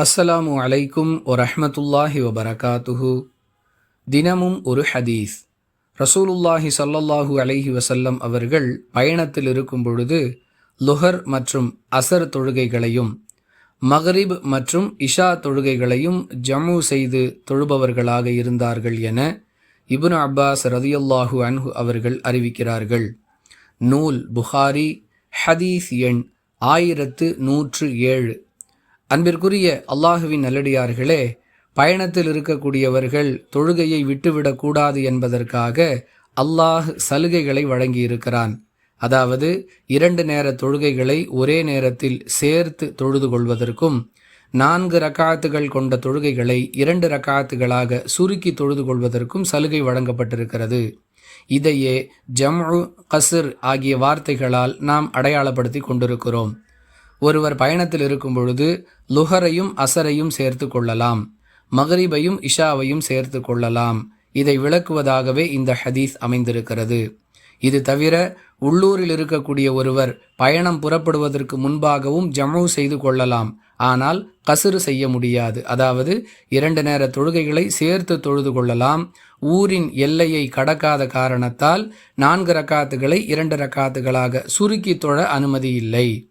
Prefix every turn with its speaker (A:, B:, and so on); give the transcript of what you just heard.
A: அஸ்ஸலாமு அலைக்கும் வரஹ்மத்துல்லாஹி வபரகாத்துஹு. தினமும் ஒரு ஹதீஸ். ரசூலுல்லாஹி சல்லல்லாஹு அலைஹி வசல்லம் அவர்கள் பயணத்தில் இருக்கும் பொழுது லுஹர் மற்றும் அசர் தொழுகைகளையும் மகரிப் மற்றும் இஷா தொழுகைகளையும் ஜம்மு செய்து தொழுபவர்களாக இருந்தார்கள் என இப்னு அப்பாஸ் ரதியுல்லாஹு அன்ஹு அவர்கள் அறிவிக்கிறார்கள். நூல் புகாரி ஹதீஸ் எண் ஆயிரத்து நூற்று ஏழு. அன்பிற்குரிய அல்லாஹுவின் நல்லடியார்களே பயணத்தில் இருக்கக்கூடியவர்கள் தொழுகையை விட்டுவிடக்கூடாது என்பதற்காக அல்லாஹ் சலுகைகளை வழங்கியிருக்கிறான். அதாவது இரண்டு நேர தொழுகைகளை ஒரே நேரத்தில் சேர்த்து தொழுது கொள்வதற்கும் நான்கு ரக்காத்துகள் கொண்ட தொழுகைகளை இரண்டு ரக்காத்துகளாக சுருக்கி தொழுது கொள்வதற்கும் சலுகை வழங்கப்பட்டிருக்கிறது. இதையே ஜம்ரு கசிர் ஆகிய வார்த்தைகளால் நாம் அடையாளப்படுத்தி கொண்டிருக்கிறோம். ஒருவர் பயணத்தில் இருக்கும் பொழுது லுஹரையும் அசரையும் சேர்த்து கொள்ளலாம். மகரிபையும் இஷாவையும் சேர்த்து கொள்ளலாம். இதை விளக்குவதாகவே இந்த ஹதீஸ் அமைந்திருக்கிறது. இது தவிர உள்ளூரில் இருக்கக்கூடிய ஒருவர் பயணம் புறப்படுவதற்கு முன்பாகவும் ஜமு செய்து கொள்ளலாம். ஆனால் கசுறு செய்ய முடியாது. அதாவது இரண்டு நேர தொழுகைகளை சேர்த்து தொழுது கொள்ளலாம். ஊரின் எல்லையை கடக்காத காரணத்தால் நான்கு ரக்காத்துகளை இரண்டு ரக்காத்துகளாக சுருக்கி தொழ அனுமதி இல்லை.